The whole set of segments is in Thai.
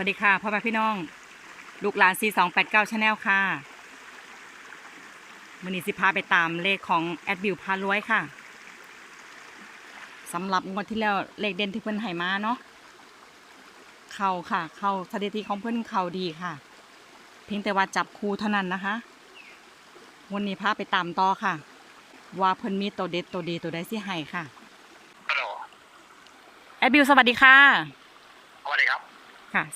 วัสดีค่ะพ่อแม่พี่น้อง ลูกหลาน 4289 Channel ค่ะมือนี้สิพาไปตามเลขของแอดบิวพารวยค่ะสำหรับงวดที่แล้วเลขเด่นที่เพิ่นให้มาเนาะเข้าค่ะ เข้าสถิติของเพิ่นเข้าดีค่ะ เพียงแต่ว่าจับคู่เท่านั้นนะคะวันนี้พาไปตามต่อค่ะ ว่าเพิ่นมีตัวเด็ดตัวดีตัวใดสิให้ค่ะฮัลโหลแอดบิวสวัสดีค่ะสวัสดี ครับค่ะ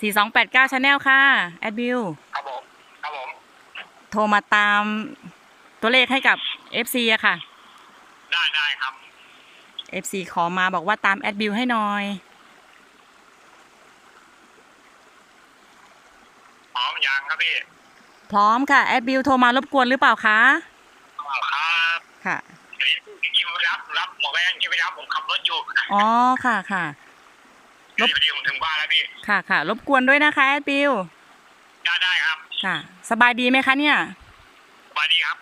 4289 Channel ค่ะ แอดบิวครับผมครับผมโทรมาตามตัวเลขให้กับ FC อะค่ะ ได้ได้ครับ FC ขอมาบอกว่าตามแอดบิวให้หน่อย พร้อมยังครับพี่พร้อมค่ะ แอดบิวโทรมารบกวนหรือเปล่าคะอ๋อครับค่ะ อันนี้จริงๆไม่รับรับหมอแม่ยังไม่รับผมขับรถอยู่ อ๋อ ค่ะค่ะ รบพอดีผมถึงบ้านแล้วพี่ ค่ะค่ะ รบกวนด้วยนะคะแอดบิวได้ได้ครับ ค่ะ สบายดีไหมคะเนี่ยสวัสดีครับ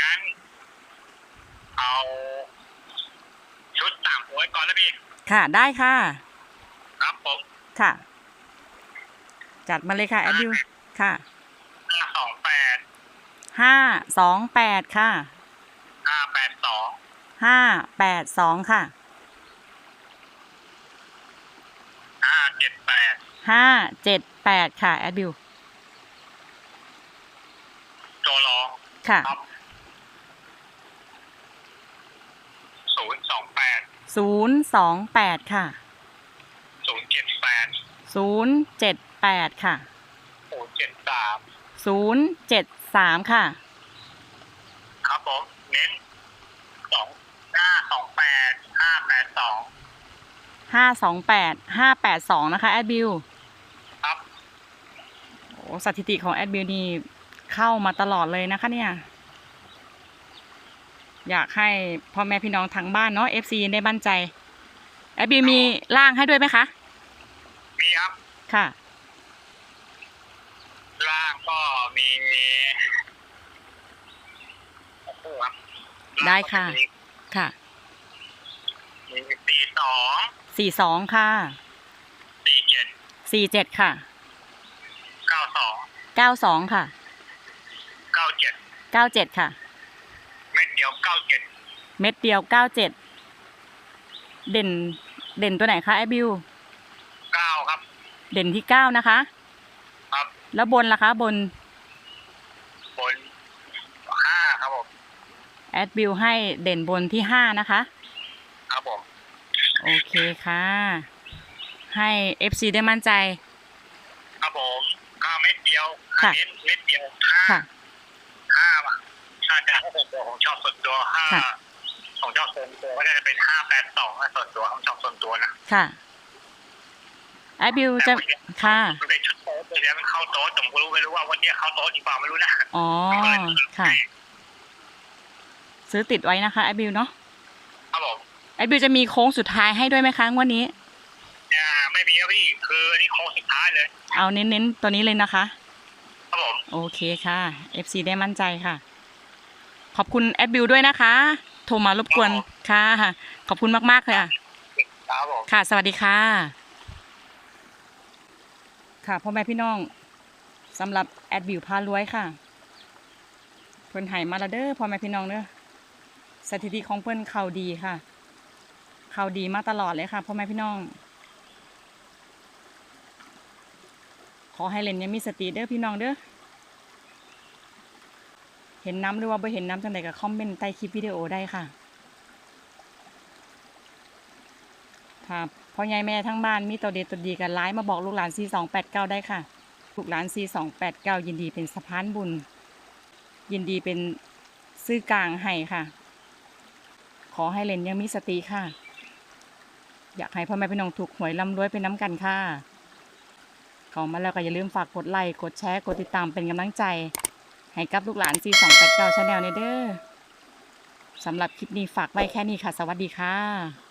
งั้น เอาชุดสามหัวก่อนแล้วพี่ ค่ะได้ค่ะ ครับผม ค่ะ จัดมาเลยค่ะแอดบิวค่ะห้าสองแปดห้าสองแปดค่ะห้าแปดสอง ห้าแปดสองค่ะห้าเจ็ดแปดห้าเจ็ดแปดค่ะ แอดบิวตัวรองค่ะครับศูนย์สองแปดศูนย์สองแปดค่ะศูนย์เจ็ดแปดศูนย์เจ็ดแปดค่ะศูนย์เจ็ดสามศูนย์เจ็ดสามค่ะ ครับผม เน้นสองห้า สองแปดห้าแปดสองห้าสองแปดห้าแปดสองนะคะแอดบิวครับโอ้สถิติของแอดบิวนี่เข้ามาตลอดเลยนะคะเนี่ย อยากให้พ่อแม่พี่น้องทางบ้านเนาะ FC ได้มั่นใจ แอดบิวมีร่างให้ด้วยไหมคะ มีครับค่ะ ล่างก็มีโอ้โหครับได้ค่ะ ค่ะมี สี่สองสี่สองค่ะสี่เจ็ดสี่เจ็ดค่ะเก้าสองเก้าสองค่ะเก้าเจ็ดเก้าเจ็ดค่ะ เม็ดเดียวเก้าเจ็ดเม็ดเดียวเก้าเจ็ดเด่นเด่นตัวไหนคะแอดบิวเก้าครับ เด่นที่เก้านะคะ ครับ แล้วบนล่ะคะ บนบนห้าครับผมแอดบิวให้เด่นบนที่ห้านะคะ ครับผม โอเคค่ะ ให้ FC ได้มั่นใจ ครับผมเก้าเม็ดเดียวค่ะเน้นเม็ดเดียวห้าค่ะ ห้าว่ะถ้าจะให้ส่วนตัวของชอบส่วนตัวห้าค่ะของชอบส่วนตัวก็จะเป็นห้าแปดสองส่วนตัวของชอบส่วนตัวนะค่ะแอดบิวจะค่ะ มันเป็นชุดโต๊ะเลยนะมันเข้าโต๊ะแต่ผมก็รู้ไม่รู้ว่าวันเนี้ยเข้าโต๊ะจริงเปล่าไม่รู้นะอ๋อ ค่ะ ซื้อติดไว้นะคะแอดบิวเนาะครับผมแอ ดบิวจะมีโค้งสุดท้ายให้ด้วยไหมคะงวันนี้อ่าไม่มีครับพี่ คืออันนี้โค้งสุดท้ายเลย เอาเน้นๆตัวนี้เลยนะคะ ครับผม โอเคค่ะ FC ได้มั่นใจค่ะ ขอบคุณแอดบิวด้วยนะคะ โทรมารบกวนค่ะ ขอบคุณมากๆเลยค่ะ ครับผม ค่ะ สวัสดีค่ะ ค่ะพ่อแม่พี่น้องสำหรับแอดบิวพารวยค่ะ เพิ่นให้มาและเด้อพ่อแม่พี่น้องเด้อสถิติของเพิ่นเข่าดีค่ะ เขาดีมาตลอดเลยค่ะพ่อแม่พี่น้อง ขอให้เล่นยังมีสติเด้อพี่น้องเด้อเห็นน้ำหรือว่าไม่เห็นน้ำจังใดก็คอมเมนต์ใต้คลิปวิดีโอได้ค่ะค่ะพ่อใหญ่แม่ทั้งบ้านมีตัวเด็ดตัวดีกันไลน์มาบอกลูกหลาน4289 ได้ค่ะลูกหลาน4289 ยินดีเป็นสะพานบุญ ยินดีเป็นซื้อกลางให้ค่ะ ขอให้เล่นยังมีสติค่ะ อยากให้พ่อแม่พี่น้องถูกหวยร่ำรวยเป็นน้ำกันค่ะของมาแล้วก็อย่าลืมฝากกดไลค์กดแชร์กดติดตามเป็นกำลังใจ ให้กับลูกหลาน C289 Channel เนยเด้อสำหรับคลิปนี้ฝากไว้แค่นี้ค่ะ สวัสดีค่ะ